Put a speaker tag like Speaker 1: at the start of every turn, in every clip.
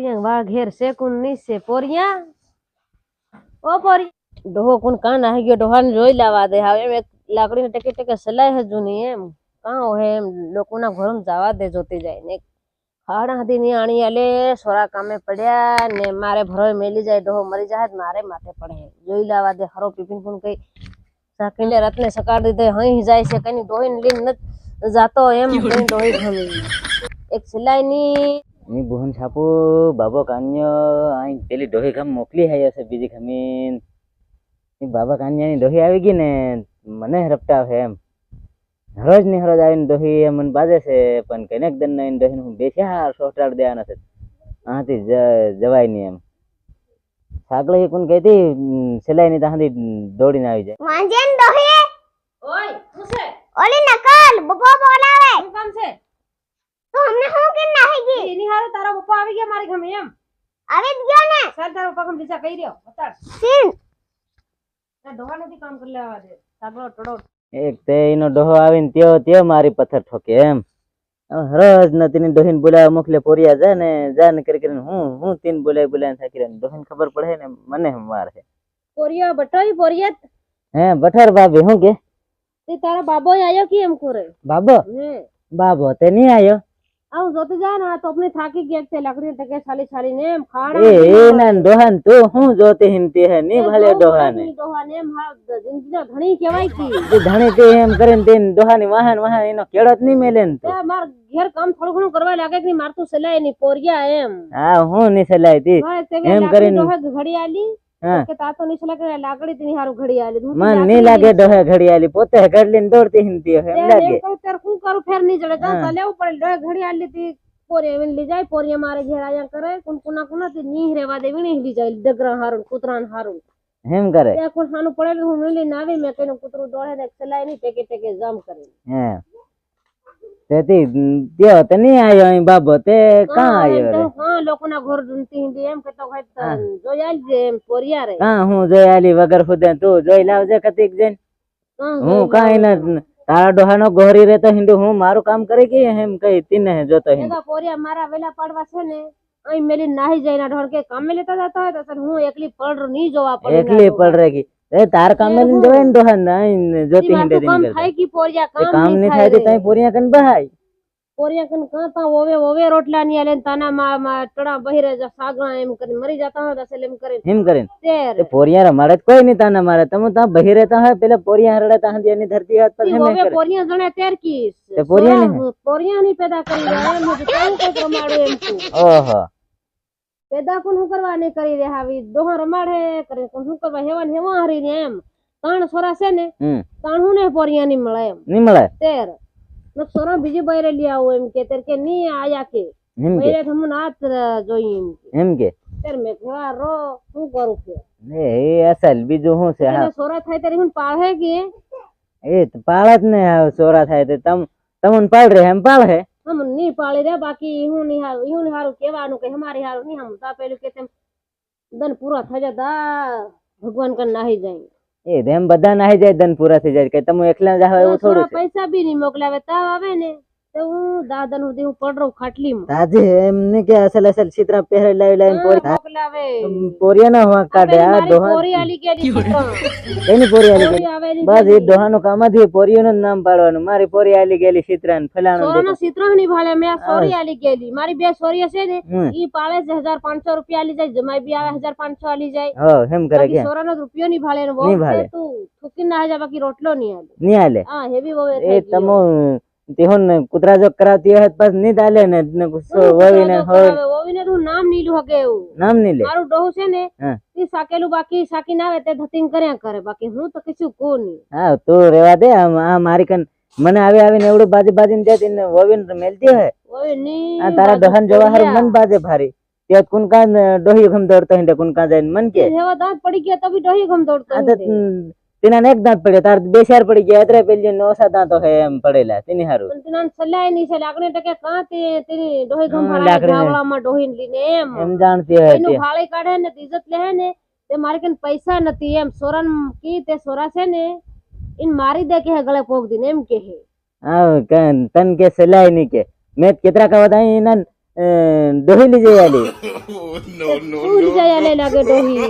Speaker 1: પોરિયા વાળ ઘેર નહીં છે પોરિયા. ઓ પોરી. ડોહો કોણ કાન આવી ગયો ડોહાને જોઈ લાવા દે. હવે એમ એક લાકડીને ટકે ટકે સલાય હજુ નહીં એમ. કાં હે એમ લોકોના ઘરમાં જવા દે જોતી જાય ને ખાડા હતી ની આણી આલે સોરા કામે પડ્યા ને મારે ભરોય મેલી જાય ડોહો મરી જાય મારે માથે પડે. જોઈ લાવા દે હરો પીપીન પણ કઈ સાકીને રત્ને સકાડી દીધે હઈ જાય છે કઈ ડોહીને લઈને નથ જાતો એમ ડોહી ગમી એક સિલાઈ ની
Speaker 2: બુહન છાપુ બાબા કાન્યો આઈ પેલી ડોહી ખમ મોકલી હે છે બીજી ખમીનની બાબા કાન્યાની ડોહી આવી ગઈ ને મને હરપટા છે એમ. હરોજની હરોજ આવીને ડોહી એમ મને બાજે છે પણ કનેક દન ને ડોહી હું બેસ્યા સોટાડ દેવાના છે આથી જવાય નહીં એમ. સાગલે કોણ કહેતી સિલાઈ ની તાંથી દોડીને આવી જાય.
Speaker 3: વાંજેન ડોહી?
Speaker 1: ઓય
Speaker 3: ઓલી નકલ બબો બોલાવે.
Speaker 1: શું કામ છે?
Speaker 3: તો અમને હું કે નાહી ગઈ?
Speaker 1: એની હારે તારા પપ્પા આવી ગયા મારી ગમે એમ.
Speaker 3: આવી જ ગયો ને?
Speaker 1: ચાલ તારા પપ્પા કમ દિશા કહી રહ્યો બતાડ.
Speaker 3: સીન
Speaker 1: ના ડોહા નથી કામ કરી લેવા દે. સાગરો ટડો
Speaker 2: એક તે એનો ડોહો આવીને ત્યો ત્યો મારી પથ્થર ઠોકે એમ. હવે હરોજ નથી ડોહીન ડોહીને બોલાવા મોકલે પોરિયા જા ને જા ને કરી કરીને હું હું તીન બોલાય બોલાય થાકી રહ્યા ડોહીન ખબર પડે ને મને માર છે.
Speaker 1: પોરિયા બટોઈ પોરિયત
Speaker 2: હે બઠર ભાભી હું કે?
Speaker 1: તે તારા બાબો આયો કે એમ કોરે
Speaker 2: બાબો?
Speaker 1: હે.
Speaker 2: બાબો તે નહીં આયો?
Speaker 1: આવું જોતી જાય ને આ તો આપણે થાકી ગયા છે લકડી ટકે છાલી છાલી ને એમ ખાડા
Speaker 2: એ ના ડોહાન તો હું જોતી હિમતી હે? ની ભલે ડોહાને
Speaker 1: ડોહાને એમ હા જિંદગીનો ધણી કહેવાય કી.
Speaker 2: ધણી તે એમ કરીને તે ડોહાની વાહન વાહન એનો કેળો જ નહીં મેલે ને તું.
Speaker 1: માર ઘેર કામ થોડું ઘણું કરવા લાગે કે માર તો સલાયની પોરિયા એમ.
Speaker 2: હા હું ની સલાય તી એમ કરીને-
Speaker 1: ઘડી આલી. કે તાતો ની લાગે લાકડી તેની હારું ઘડી આલી
Speaker 2: મનની લાગે ડોહે ઘડિયાળી પોતે ઘડલીને દોડતી હિંતી હે એમ લાગે.
Speaker 1: એમ કહું ત્યારે શું કરું? ફેરની જડે. તો. લેવું પડે. ડોહે ઘડી આલી તી પોરી એવી લઈ જાય. પોરી મારે ઘેર આયા કરે. કોણ કુના થી ની રેવા દેવી નહીં લઈ જાય. ડગરા હારું કૂતરા હારું.
Speaker 2: હેમ કરે.
Speaker 1: તે કોણ હાનું પડેલું હું લઈને આવી. મેં કીધું કૂતરું દોડે ને ચલાયની ટેકે ટેકે જામ કરે
Speaker 2: હે. તેથી ત્યો તે નહીં આયો અહીં બાબો તે કાં આયો
Speaker 1: લોકોના ઘર ઢૂંઢતી હિન્દી એમ કહેતો હોય તો જોઈ આલજે એમ પોરિયા રે.
Speaker 2: કાં હું જોઈ આલી વગર ખુદે તું જોઈ લાવજે કતીક જઈને.
Speaker 1: કાં
Speaker 2: હું કાંઈ ન તારા ડોહાનો ગોરી રે તો હિન્દુ હું મારું કામ કરી કે એમ કઈ તીને જોતો હિન્દુ.
Speaker 1: એવા પોરિયા મારા વેલા પાડવા છે ને અહીં મેલી નાહી જાય ના ઢોળ કે કામે લેતા જતા હોય તો સર હું એકલી પડ નહીં જોવા પડે
Speaker 2: એકલી પડ રે કી એ તાર કામ લઈને જવાય ને ડોહા ને જોતી હિન્દે
Speaker 1: કામ
Speaker 2: દીન
Speaker 1: થાય કી પોરિયા
Speaker 2: એ
Speaker 1: કામ
Speaker 2: કામ નહીં થાય તે તઈ પોરિયા કન બહાય.
Speaker 1: પોરિયા કાતા કાં તા ઓવે ઓવે રોટલા ની આલે ને તાના માં ટડા બહિરે જા સાગણા એમ કરી મરી જાતા હોય તો અસલ એમ કરી
Speaker 2: એમ
Speaker 1: તેર.
Speaker 2: તે પોરિયા રે મારે કોઈ ની તાના મારે. તમે તા બહી તા હોય પેલે પોરિયા હરડે ત્યાં ની ધરતી હાથ પર
Speaker 1: ઓવે
Speaker 2: કરે.
Speaker 1: પોરિયા જણે તેર કી
Speaker 2: તે પોરિયા ની
Speaker 1: પોરિયા ની પેદા કરી રહ્યા એમ હું તો કેવું કોક રમાડું એમ તું
Speaker 2: ઓહો.
Speaker 1: પેદા કોણ હું કરવા નહીં કરી રહ્યા આવી દોહા રમાડે કરે કોણ હું કરવા? હેવા હેવા હરી ને એમ. ત્રણ સોરા છે ને ત્રણ હું ને પોરિયા ની મળે એમ.
Speaker 2: ની મળે?
Speaker 1: તેર. સોરા બીજી બૈરે લઈ આવો એમ કે તેર કે ની આયા કે. બૈરે હમણાં નાત જોઈ એમ કે.
Speaker 2: એમ કે?
Speaker 1: તેર મે કેવા રો શું કરું કે?
Speaker 2: એ એ અસલ બીજું શું છે? હા.
Speaker 1: સોરા થાય ત્યારે હું પાળે કે?
Speaker 2: એ તો પાળ જ ને સોરા થાય તે તમ તમન પાળ રે એમ પાળ?
Speaker 1: હમની પાળી રે બાકી હું ની હારું હું ની હારું કેવાનું કે અમારી હારું નહીં હમ તા પેલું કે તેમ દન પૂરા થઈ જતા ભગવાન કન નાહી જાય.
Speaker 2: એ રેમ એમ બધા નાહી જાય ધન પૂરા થઈ જાય કે તમે એકલા જ આવો એવું થોડું
Speaker 1: પૈસા બી નહીં મોકલાવે તાવ આવે ને. હું દાદા નું હું રહું ખાટલી માં
Speaker 2: તાજે એમને કે અસલ અસલ ચિત્ર પહેરે લાવી લાવી પોરી પોરિયા ના હોવા કાઢે આ
Speaker 1: મારી
Speaker 2: ડોહા
Speaker 1: પોરી આલી ચિત્ર.
Speaker 2: એની પોરી આલી બસ એ ડોહાનું કામ જ પોરીઓનું નું નામ પાડવાનું. મારી પોરી આલી ગયેલી ચિત્ર ને ફલાણું
Speaker 1: સોનો ચિત્રની ભાળે મે સોરી આલી ગયેલી. મારી બે સોરી છે ને ઈ પાળે છે હજાર પાંચસો રૂપિયા આલી જાય જમાઈ બી આવે હજાર પાંચસો આલી જાય.
Speaker 2: હો એમ કરે કે.
Speaker 1: સોરા નો રૂપિયો ની ભાળે ને
Speaker 2: ની.
Speaker 1: છે તું થૂકી ના જાય બાકી રોટલો ની આલે
Speaker 2: ની આલે
Speaker 1: હા હેવી વો એ.
Speaker 2: તમો તેહોન કુતરા જો કરાવતી હોય પાસની દાલે ને ને વવીને હોય
Speaker 1: જો વહુને તું નામ નીલું હકે એવું.
Speaker 2: નામ નહીં લે.
Speaker 1: મારું ડોહ છે ને. ઈ સાકેલું બાકી સાકી ના આવે તે ધતિંગ કર્યા કરે. બાકી હું તો કશું કો ની
Speaker 2: હા તો રેવા દે આ મારી કન મને આવી આવીને એવડું બાજી બાજીને દેતી ને વવીને મેલતી
Speaker 1: હે ની
Speaker 2: આ તારા દહન જવાહર હારું મન બાજે ભારી. તે કુન કાન ડોહી ખમ દોડતો હે કુન કાન જઈને મન કે.
Speaker 1: હેવા દાંત પડી ગયા તબી ડોહી ગમ દોડતો
Speaker 2: તો. તેના ને એક દાંત પડ્યો તાર બે ચાર પડી ગયા અત્રે પેલી નોસા દાંતો હે એમ પડેલા તેની હારું.
Speaker 1: પણ તેના સલાયની છે લાકડી ટકે કાં તે તેની ડોહી ગમ
Speaker 2: હા,
Speaker 1: ભરાય
Speaker 2: લાકડીને.
Speaker 1: ધાવડામાં ડોહી લઈને એમ.
Speaker 2: એમ જાણતી હે
Speaker 1: એનું
Speaker 2: તે.
Speaker 1: ભાળી કાઢે ને ઇજ્જત લે ને તે મારે કન પૈસા નથી એમ. સોરન કી તે સોરા છે ને ઇન મારી દે કે હે ગળે પોક દીને એમ કે હે.
Speaker 2: હા કન તન કે સલાયની કે. મેં કેતરા હતા એના અ, ડોહી લઈ જઈ આલી.
Speaker 1: નો જાય આલે લાગે ડોહી.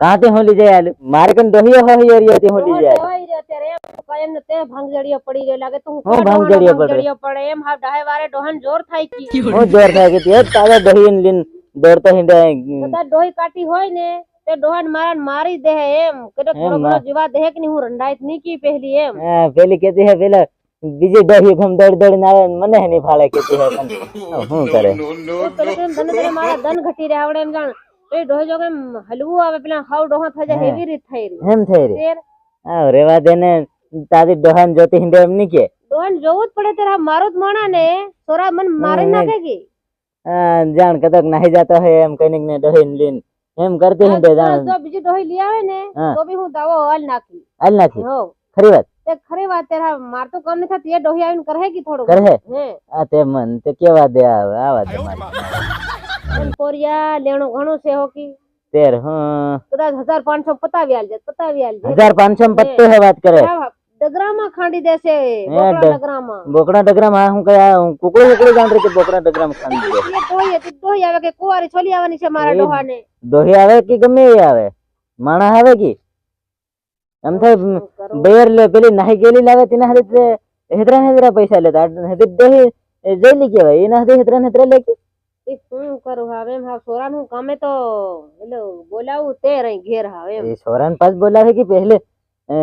Speaker 2: કાંથી હું લઈ જઈ આલી? મારે કન દહીયો હોય યાર તે હોલી જાય જઈ આલી.
Speaker 1: કહેવાય રે અત્યારે એમ કાયમ ને તે ભાંગજડીયો પડી ગયો લાગે તું
Speaker 2: હું ભાંગજડીયો પડે?
Speaker 1: પડે. એમ હા ડાહે વારે ડોહન જોર થાય કી.
Speaker 2: હો જોર થાય કે તે તાજા ડોહી લઈને દોડતો હિંડે
Speaker 1: કદાચ ડોહી કાટી હોય ને તે ડોહન મારા મારી દે એમ. કે થોડો જીવા દે કે ની હું રંડાઈતની કી પહેલી એમ.
Speaker 2: હા, પેલી કેતી હે પેલા બીજી ડોહી ભમ દોડ દોડીને આવે મને હે ની ફાળે કેતી હે હું કરે?
Speaker 1: તો તને તને મારા દન ઘટી રહ્યા આવડે એમ જાણ. એ ડોહી જો કેમ હલવું આવે પેલા હાવ ડોહા થઈ જાય એવી રીત થઈ રહી.
Speaker 2: એમ થઈ રહી. હા રેવા દે ને તારી ડોહાન જોતી હિંડે એમ ની કે.
Speaker 1: ડોહાન જોવું જ પડે તેરા મારો જ માણા ને સોરા મન મારી નાખે કે?
Speaker 2: હા, જાણ કદક નાહી જતો હે એમ કઈ ને ડોહીન લીન. એમ કરતી હિંડે જાણ.
Speaker 1: જો બીજી ડોહી લઈ આવે ને. તો બી હું દાવો હાલ નાખી.
Speaker 2: હાલ નાખી?
Speaker 1: હો
Speaker 2: ખરી વાત?
Speaker 1: તે ખરી વાત તેરા માર તો કામ નથી થતી એ ડોહી આવીને કરે કે થોડું
Speaker 2: કરે હે. આ તે મન તે કેવા દે આવે આવા દે મારી.
Speaker 1: પોરિયા લેણું ઘણું છે હોકી.
Speaker 2: તેર હું.
Speaker 1: કદાચ હજાર પાંચસો પતાવી આલજે પતાવી આલજે.
Speaker 2: હજાર પાંચસો માં પત્તો હે વાત કરે.
Speaker 1: આ ડગરામાં ખાંડી દેશે
Speaker 2: હે,
Speaker 1: બોકડા ડગરામાં.
Speaker 2: બોકડા ડગરામાં આ હું કયા હું કુકડું કુકડું જાણ રહી કે બોકડા ડગરામાં ખાંડી દે.
Speaker 1: એ ડોહી હતી ડોહી આવે કે કુંવારી છોલી આવવાની છે મારા
Speaker 2: એ-
Speaker 1: ડોહાને.
Speaker 2: દોહી આવે કે ગમે એ આવે? માણસ આવે કે? એમ થાય
Speaker 1: શું કરું?
Speaker 2: બેર લે પેલી નાહી ગયેલી લાવે તેના હાથે હેદરા હેદરા પૈસા લેતા હેદે દોહી એ જઈલી કેવાય એના હાથે હેદરા હેદરા લે કે?
Speaker 1: એ શું કરું હવે એમ? હા સોરાનું કામે તો એટલે બોલાવું તે રહી ઘેર હા એમ.
Speaker 2: એ છોરાને પાસ બોલાવે કે પહેલે? અ,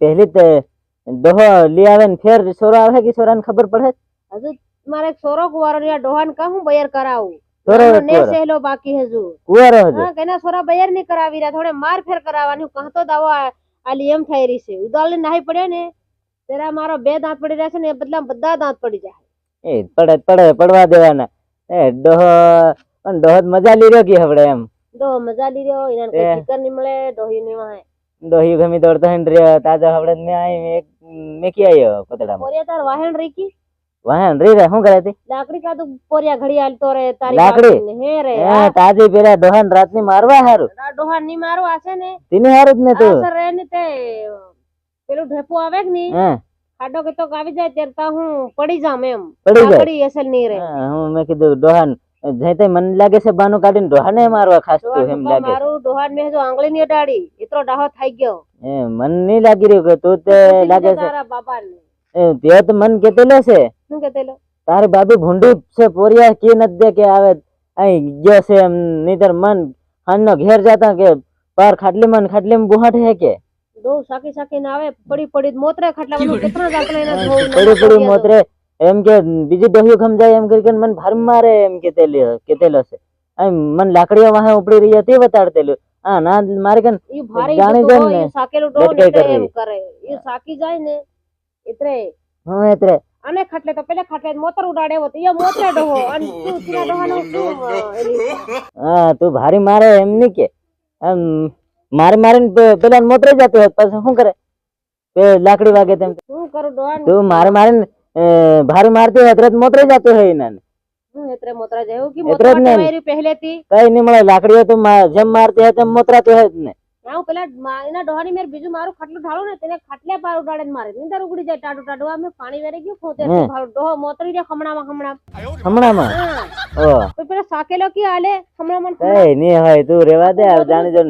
Speaker 2: પહેલી તે દોહો લઈ આવે ને ફેર છોરો આવે કે છોરાને ખબર પડે?
Speaker 1: હજુ મારે એક સોરો કુવારો ને આ ડોહાન કા હું બયર કરાવું?
Speaker 2: છોરો
Speaker 1: આનો ને
Speaker 2: કુંવારો.
Speaker 1: સહેલો બાકી હજુ.
Speaker 2: કુવારો હજુ?
Speaker 1: હા કેના સોરા બયર નહીં કરાવી રહ્યા થોડે માર ફેર કરાવવાની હું કહતો દાવો આ- આલી એમ થઈ રહી છે. ઉદાળ નાહી પડે ને તેરા મારો બે દાંત પડી રહ્યા છે ને એ
Speaker 2: ડોહો પણ ડોહ તો મજા લઈ રહ્યો કે હવડે એમ?
Speaker 1: ડોહ મજા લઈ રહ્યો એને કઈ. ફિકર નહીં મળે ડોહી નહીં વાહે
Speaker 2: ડોહી ગમી દોડતો હિંડ રે તાજો હવડે મે આઈ એક મેકી આયો પતડા
Speaker 1: પોરિયા તાર વાહણ રીકી
Speaker 2: વાહણ રહી રે શું કરે તી?
Speaker 1: લાકડી કાતું પોરિયા ઘડી હાલતો રે તારી
Speaker 2: લાકડી?
Speaker 1: હે રે
Speaker 2: એ તાજી પેરા ડોહન રાતની મારવા હારું.
Speaker 1: ડોહનની મારવા આશે ને
Speaker 2: તેને હારું જ ને તું.
Speaker 1: આસર રે ને તે પેલું ઢેપો આવે કે ની
Speaker 2: હે.
Speaker 1: ખાડો કે તો આવી જાય ત્યારે તા હું પડી જામ એમ.
Speaker 2: પડી જાય
Speaker 1: પડી અસલની રે
Speaker 2: હા, મેં કીધું ડોહાન જઈ તે મને લાગે છે બાનું કાઢીને ડોહાને મારવા ખાસ તો એમ લાગે.
Speaker 1: મારું ડોહાન મેં જો આંગળી ની અડાડી એટલો ડાહો થઈ ગયો.
Speaker 2: એ મનની લાગી રહ્યો કે તો તે લાગે છે
Speaker 1: તારા બાબા ને
Speaker 2: એ તે તો મન કેતેલો છે.
Speaker 1: શું કેતેલો?
Speaker 2: તારી બાબી ભૂંડી છે પોરિયા કે ન દે કે આવે અહીં ગયો છે એમ. નીતર મન હાનનો ઘેર જાતા કે પાર ખાટલી મન ખાટલી બુહાટ હે કે?
Speaker 1: ડો સાકી સાકી ને આવે પડી પડી મોતરે ખાટલા બધું કેટલા દાખલા એના
Speaker 2: પડી પડી
Speaker 1: પડી
Speaker 2: મોતરે. એમ કે બીજી ડોહ્યું ખમજાય એમ કરી મને ભાર મારે એમ કેતેલી કેતેલો છે અહીં મન લાકડીઓ વાહે ઉપડી રહી હતી બતાડતેલું હા ના મારે કે
Speaker 1: ઈ ભારી
Speaker 2: જાણી જાય ને,
Speaker 1: સાકેલું ડો ને
Speaker 2: લટકાઈ
Speaker 1: એટલે
Speaker 2: કરવી.
Speaker 1: એમ કરે. ઈ સાકી જાય ને એટલે
Speaker 2: હું એતરે.
Speaker 1: અને ખાટલે તો પેલે ખાટલે મોતર ઉડાડે એવો તો ઈ મોતરે ડોહો. અને તું તીના ડોહાનો શું
Speaker 2: હા તું ભારી મારે એમ નહીં કે. આમ મારે મારીને પેલા મોતરે જતો હોત પછી શું કરે? પે લાકડી વાગે તેમ
Speaker 1: શું કરું
Speaker 2: તું મારે મારીને ભારે મારતી હોય તરત મોતરે જતો હોય એના
Speaker 1: એતરે મોતરા જાય કે મોતરા પહેલેથી?
Speaker 2: કઈ નહીં મળે લાકડીઓ તો મા- જેમ મારતી હોય તેમ મોતરાતી હોય ને.
Speaker 1: ના હું પેલા એના ડોહાની મેર બીજું મારું ખાટલું ઢાળું ને તેને ખાટલે પાર ઉડાડે ને મારે. નીંદર ઉગડી જાય ટાડું ટાડું અમે પાણી વેરે ગયું ખોતે. ડોહો મોતરી જાય ખમણામાં ખમણામ.
Speaker 2: હમણાંમાં ઓ.
Speaker 1: પેલા સાકેલો કે આલે ખમણામાં
Speaker 2: એ ની હોય તું રેવા દે જાણી જો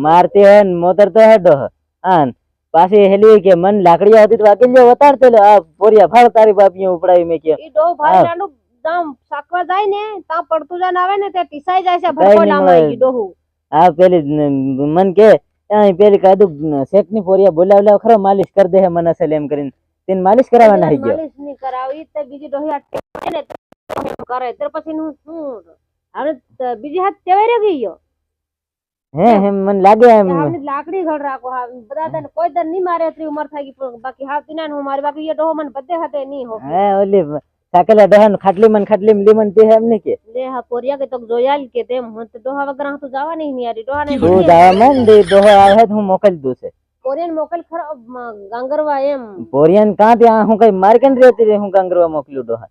Speaker 2: મારતી હોય ને મોતર તો હા આન પાછી હેલી કે મન લાકડી આવતી તો વાકી લ્યો વતાડતે લે આ પોરિયા ફાળ તારી બાપીએ ઉપડાવી મેં કે
Speaker 1: ઈ ડોહ ભાઈ. નાનું દામ સાકવા જાય ને તા પડતું જાન આવે ને તે ટીસાઈ જાય છે ભરકો લાંબાઈ. ગઈ ડોહું.
Speaker 2: આ પેલી મન કે પેલી કાદુ શેખની ફોરિયા બોલાવ લાવ ખરો માલિશ કરી દે હે મને અસલ એમ કરીને. તેને માલિશ કરાવવાના આવી ગયો.
Speaker 1: માલિશની કરાવી તે બીજી ડોહી ને તો કરે. ત્યાર પછી હું શું? હવે ત- બીજી હાથ તેવાઈ રહી ગયો.
Speaker 2: હે હે. મને લાગે એમ.
Speaker 1: લાકડી ઘડ રાખો હા. બધા તને કોઈ દર નહીં મારે એટલી ઉંમર થઈ ગઈ બાકી હા તીના હું મારી બાકી એ ડોહો મને બધે હાથે નહીં હો.
Speaker 2: હે ઓલી સાકેલા દહન ખાટલી મન ખાટલી માં લીમન તે એમ ને કે?
Speaker 1: લે હા પોરિયા કે તો જોયાલ કે તેમ હું તો ડોહા વગર હું તો જવા નહીં યાર ડોહા નહીં
Speaker 2: હું જવા મન દે દોહો આવે તો હું મોકલી દઉં છે.
Speaker 1: પોરિયન મોકલ ખરા ગાંગરવા એમ.
Speaker 2: પોરિયન કાં ત્યાં હું કઈ માર કન રહેતી રે હું કાંગરવા મોકલ્યું ડોહા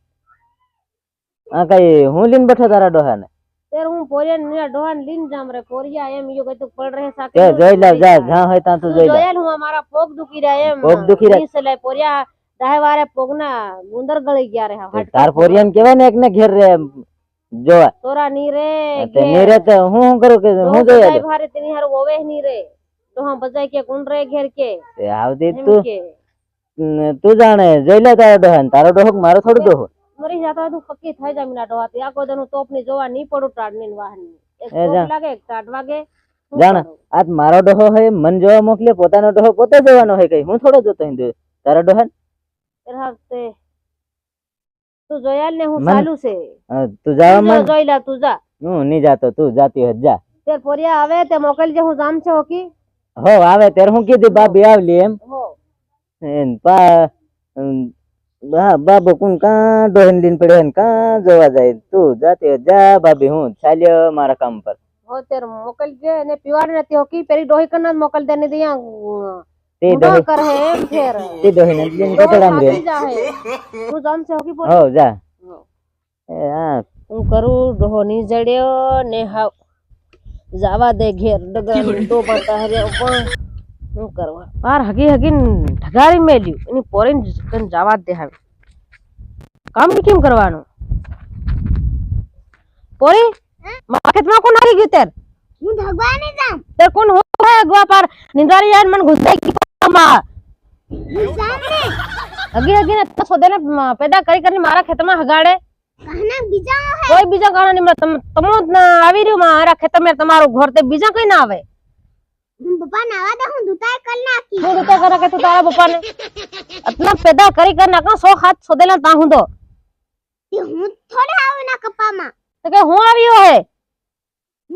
Speaker 2: આ કઈ હું લીન બેઠો તારા ડોહા ને
Speaker 1: તેર હું પોરિયન ને ડોહા ને લીન જામ રે પોરિયા એમ યો કઈ તો પડ રહે સાકે
Speaker 2: જોઈ લે જા જા હોય તા
Speaker 1: તું
Speaker 2: જોઈ લે.
Speaker 1: જોયાલ હું મારા પોગ દુખી રહ્યા એમ.
Speaker 2: પોગ દુખી રહ્યા?
Speaker 1: પોરિયા દાહે વારે પોગના ગુંદર ગળી ગયા રે
Speaker 2: તે તાર પોરિયન કેવાય ને એક ને ઘેર રે જો
Speaker 1: તોરા ની રે
Speaker 2: તે નીરે તો હું હું કરું કે હું જોઈ આજો
Speaker 1: ભારે તેની હારું ઓવે ની રે. તો હા બજાય કે કોણ રે ઘેર કે?
Speaker 2: તે આવતી તું. ન- તું જાણે જોઈ લે તારો ડોહા ને. તારો ડોહક મારો થોડો ડોહો?
Speaker 1: મરી જાતા તું પક્કી થઈ જાય મીના તે આખો દનું તોપની જોવા નહીં પડું ટાઢની વાહન. ની લાગે એક ટાઢ વાગે.
Speaker 2: જાણ આજ મારો ડોહો હોય મન જોવા મોકલે પોતાનો ડોહો પોતે જોવાનો હોય કઈ. હું થોડો જોતો હિન્દુ તારો ડોહા
Speaker 1: એ હફતે તું જોયાલ ને હું
Speaker 2: મન-
Speaker 1: ચાલુ છે
Speaker 2: હા, તું જવા
Speaker 1: તું જો,
Speaker 2: માંડ
Speaker 1: જોઈ લે તું જા
Speaker 2: હું નહીં જાતો તું જાતી હોય તો જા
Speaker 1: તે પોરિયા આવે તે મોકલજે હું જામ છે હોકી
Speaker 2: હો આવે ત્યારે હું કીધી બાબી આવલી એમ
Speaker 1: હો
Speaker 2: એન પા અમ, બા બાબો કોણ કાં ડોહીને લઈને પડ્યો ને કાં જોવા જાય તું જાતી હોય તો જા બાબી હું ચાલ્યો મારા કામ પર
Speaker 1: હો તે મોકલજે ને પીવાની નથી હોકી પેલી ડોહી કરના જ મોકલ દે ને દિયા
Speaker 2: તે
Speaker 1: ઊંધા
Speaker 2: ડોહી
Speaker 1: કર હે એમ ફેર.
Speaker 2: તે ડોહીને લઈને
Speaker 1: ડોહો
Speaker 2: કચડામાં
Speaker 1: થાકી
Speaker 2: રહે
Speaker 1: જાહે. હું. જામ છે હોકી પોર
Speaker 2: હો જા.
Speaker 1: હો.
Speaker 2: એ હા.
Speaker 1: હું કરું ડોહો ની જડ્યો ને હાવ. જાવા દે ઘેર ડગા તો પડતા હરે પણ શું કરવા? પાર હગી હગી ઢગારી મેલ્યું. એની પોરીને કન જવા દે હવે. કામ બી કેમ કરવાનું? પોરી મારા ખેતમાં કોણ આવી ગયું તેર?
Speaker 3: હું ભગવાને જામ
Speaker 1: તે કોણ હો હે અગવા પાર? નિંદારી યાર મન ઘુસાઈ ગઈ માં
Speaker 3: હું જામ ને
Speaker 1: હગી હગી ને તો સોદે ને પેદા કરી કરીને મારા ખેતરમાં હગાડે.
Speaker 3: હે?
Speaker 1: કોઈ બીજા કારણ નહીં તમ આવી રહ્યું મારા ખેતરમાં તમારું ઘર તે બીજા કઈ ના આવે.
Speaker 3: હું પપ્પા નાવા દે હું ધુતાઈ કર નાખી
Speaker 1: શું રીતે કરે કે તું તારા પપ્પાને. આટલા પેદા કરી કરી નાખા સો હાથ સોદેલા તા હું
Speaker 3: તો હું થોડે આવું ના કપામાં.
Speaker 1: તો કે હું આવ્યો હે?